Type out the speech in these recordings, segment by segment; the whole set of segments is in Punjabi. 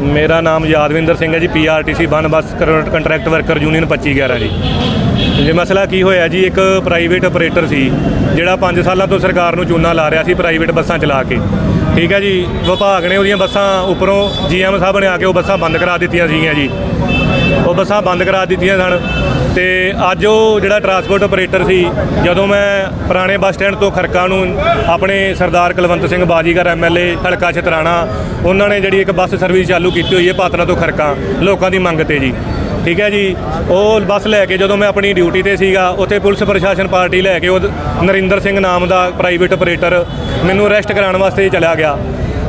ਮੇਰਾ ਨਾਮ ਯਾਦਵਿੰਦਰ ਸਿੰਘ ਹੈ ਜੀ ਪੀਆਰਟੀਸੀ ਬਨ ਬੱਸ ਕਰ- ਕੰਟਰੈਕਟ ਵਰਕਰ ਯੂਨੀਅਨ 2511 ਜੀ। ਜੇ ਮਸਲਾ ਕੀ ਹੋਇਆ ਜੀ, ਇੱਕ ਪ੍ਰਾਈਵੇਟ ਆਪਰੇਟਰ ਸੀ, ਜਿਹੜਾ 5 ਸਾਲਾਂ ਤੋਂ ਸਰਕਾਰ ਨੂੰ ਚੂਨਾ ਲਾ ਰਿਹਾ ਸੀ ਪ੍ਰਾਈਵੇਟ ਬੱਸਾਂ ਚਲਾ ਕੇ। ਠੀਕ ਹੈ ਜੀ, ਵਿਭਾਗ ਨੇ ਉਹਦੀਆਂ ਬੱਸਾਂ ਉੱਪਰੋਂ ਜੀਐਮ ਸਾਹਿਬ ਨੇ ਆ ਕੇ ਉਹ ਬੱਸਾਂ ਬੰਦ ਕਰਾ ਦਿੱਤੀਆਂ ਸੀਗੀਆਂ ਜੀ। ਉਹ ਬੱਸਾਂ ਬੰਦ ਕਰਾ ਦਿੱਤੀਆਂ ਸਨ ਤੇ ਅੱਜ ਉਹ ਜਿਹੜਾ ਟਰਾਂਸਪੋਰਟ ਆਪਰੇਟਰ ਸੀ, ਜਦੋਂ ਮੈਂ ਪੁਰਾਣੇ ਬੱਸ ਸਟੈਂਡ ਤੋਂ ਖਰਕਾ ਨੂੰ ਆਪਣੇ ਸਰਦਾਰ ਕੁਲਵੰਤ ਸਿੰਘ ਬਾਜੀਗਰ ਐਮਐਲਏ ਹਲਕਾ ਛਤਰਾਣਾ, ਉਹਨਾਂ ਨੇ ਜਿਹੜੀ ਇੱਕ ਬੱਸ ਸਰਵਿਸ ਚਾਲੂ ਕੀਤੀ ਹੋਈ ਹੈ ਪਾਤਨਾ ਤੋਂ ਖਰਕਾ, ਲੋਕਾਂ ਦੀ ਮੰਗ ਤੇ ਜੀ। ਠੀਕ ਹੈ ਜੀ? ਉਹ ਬੱਸ ਲੈ ਕੇ ਜਦੋਂ ਮੈਂ ਆਪਣੀ ਡਿਊਟੀ ਤੇ ਸੀਗਾ, ਉੱਥੇ ਪੁਲਿਸ ਪ੍ਰਸ਼ਾਸਨ ਪਾਰਟੀ ਲੈ ਕੇ ਉਹ ਨਰਿੰਦਰ ਸਿੰਘ ਨਾਮ ਦਾ ਪ੍ਰਾਈਵੇਟ ਆਪਰੇਟਰ ਮੈਨੂੰ ਅਰੈਸਟ ਕਰਾਉਣ ਵਾਸਤੇ ਚਲਾ ਗਿਆ।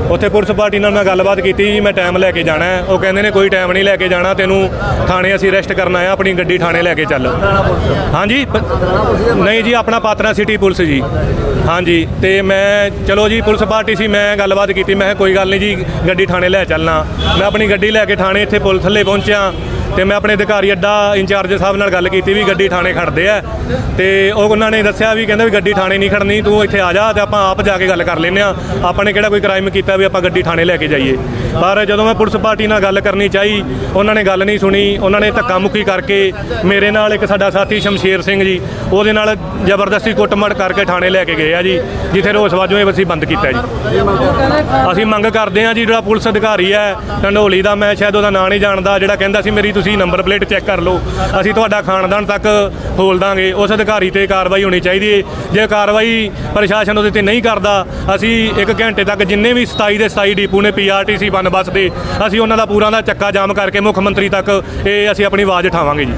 ਉੱਥੇ ਪੁਲਿਸ ਪਾਰਟੀ ਨਾਲ ਮੈਂ ਗੱਲਬਾਤ ਕੀਤੀ ਜੀ, ਮੈਂ ਟਾਈਮ ਲੈ ਕੇ ਜਾਣਾ ਹੈ। ਉਹ ਕਹਿੰਦੇ ਨੇ, ਕੋਈ ਟਾਈਮ ਨਹੀਂ ਲੈ ਕੇ ਜਾਣਾ, ਤੈਨੂੰ ਥਾਣੇ ਅਸੀਂ ਅਰੈਸਟ ਕਰਨਾ ਹੈ, ਆਪਣੀ ਗੱਡੀ ਥਾਣੇ ਲੈ ਕੇ ਚੱਲ। ਹਾਂਜੀ? ਨਹੀਂ ਜੀ, ਆਪਣਾ ਪਾਤਰਾ ਸਿਟੀ ਪੁਲਿਸ ਜੀ। ਹਾਂਜੀ, ਤੇ ਮੈਂ, ਚਲੋ ਜੀ, ਪੁਲਿਸ ਪਾਰਟੀ ਸੀ, ਮੈਂ ਗੱਲਬਾਤ ਕੀਤੀ, ਮੈਂ ਕਿਹਾ, ਕੋਈ ਗੱਲ ਨਹੀਂ ਜੀ, ਗੱਡੀ ਥਾਣੇ ਲੈ ਚੱਲਣਾ। ਮੈਂ ਆਪਣੀ ਗੱਡੀ ਲੈ ਕੇ ਥਾਣੇ ਇੱਥੇ ਪੁਲਿਸ ਥੱਲੇ ਪਹੁੰਚਿਆ। ਤੇ ਮੈਂ ਆਪਣੇ ਅਧਿਕਾਰੀ ਅੱਡਾ ਇੰਚਾਰਜ ਸਾਹਿਬ ਨਾਲ ਗੱਲ ਕੀਤੀ ਵੀ ਗੱਡੀ ਥਾਣੇ ਖੜਦੇ ਆ। ਤੇ ਉਹ ਉਹਨਾਂ ਨੇ ਦੱਸਿਆ ਵੀ ਕਹਿੰਦਾ ਵੀ ਗੱਡੀ ਥਾਣੇ ਨਹੀਂ ਖੜਨੀ, ਤੂੰ ਇੱਥੇ ਆ ਜਾ ਤੇ ਆਪਾਂ ਆਪ ਜਾ ਕੇ ਗੱਲ ਕਰ ਲੈਨੇ ਆ। ਆਪਾਂ ਨੇ ਕਿਹੜਾ ਕੋਈ ਕ੍ਰਾਈਮ ਕੀਤਾ ਵੀ ਆਪਾਂ ਗੱਡੀ ਥਾਣੇ ਲੈ ਕੇ ਜਾਈਏ। ਪਰ ਜਦੋਂ ਮੈਂ ਪੁਲਿਸ ਪਾਰਟੀ ਨਾਲ ਗੱਲ ਕਰਨੀ ਚਾਹੀ, ਉਹਨਾਂ ਨੇ ਗੱਲ ਨਹੀਂ ਸੁਣੀ, ਉਹਨਾਂ ਨੇ ਧੱਕਾ ਮੁੱਕੀ ਕਰਕੇ ਮੇਰੇ ਨਾਲ ਇੱਕ ਸਾਡਾ ਸਾਥੀ ਸ਼ਮਸ਼ੇਰ ਸਿੰਘ ਜੀ, ਉਹਦੇ ਨਾਲ ਜ਼ਬਰਦਸਤੀ ਕੁੱਟਮਾਰ ਕਰਕੇ ਥਾਣੇ ਲੈ ਕੇ ਗਏ ਆ ਜੀ, ਜਿੱਥੇ ਰੋਸ ਵਜੋਂ ਇਹ ਅਸੀਂ ਬੰਦ ਕੀਤਾ ਜੀ। ਅਸੀਂ ਮੰਗ ਕਰਦੇ ਹਾਂ ਜੀ, ਜਿਹੜਾ ਪੁਲਿਸ ਅਧਿਕਾਰੀ ਹੈ ਢੰਡੋਲੀ ਦਾ ਮੈਂ, ਸ਼ਾਇਦ ਉਹਦਾ ਨਾਂ ਨਹੀਂ ਜਾਣਦਾ, ਜਿਹੜਾ ਕਹਿੰਦਾ ਸੀ ਮੇਰੀ ਤੁਸੀਂ ਨੰਬਰ ਪਲੇਟ ਚੈੱਕ ਕਰ ਲਓ। ਅਸੀਂ ਤੁਹਾਡਾ ਖਾਨਦਾਨ ਤੱਕ ਖੋਲ ਦਾਂਗੇ। ਉਸ ਅਧਿਕਾਰੀ ਤੇ ਕਾਰਵਾਈ ਹੋਣੀ ਚਾਹੀਦੀ ਹੈ ਜੇ ਕਾਰਵਾਈ ਪ੍ਰਸ਼ਾਸਨ ਉਹਦੇ ਤੇ ਨਹੀਂ ਕਰਦਾ, ਅਸੀਂ ਇੱਕ ਘੰਟੇ ਤੱਕ ਜਿੰਨੇ ਵੀ 27 ਦੇ 27 ਡੀਪੂ ਨੇ ਪੀਆਰਟੀਸੀ ਬੰਨ ਬੱਸ ਦੇ, ਅਸੀਂ ਉਹਨਾਂ ਦਾ ਪੂਰਾ ਦਾ ਚੱਕਾ ਜਾਮ ਕਰਕੇ ਮੁੱਖ ਮੰਤਰੀ ਤੱਕ ਇਹ ਅਸੀਂ ਆਪਣੀ ਆਵਾਜ਼ ਉਠਾਵਾਂਗੇ ਜੀ।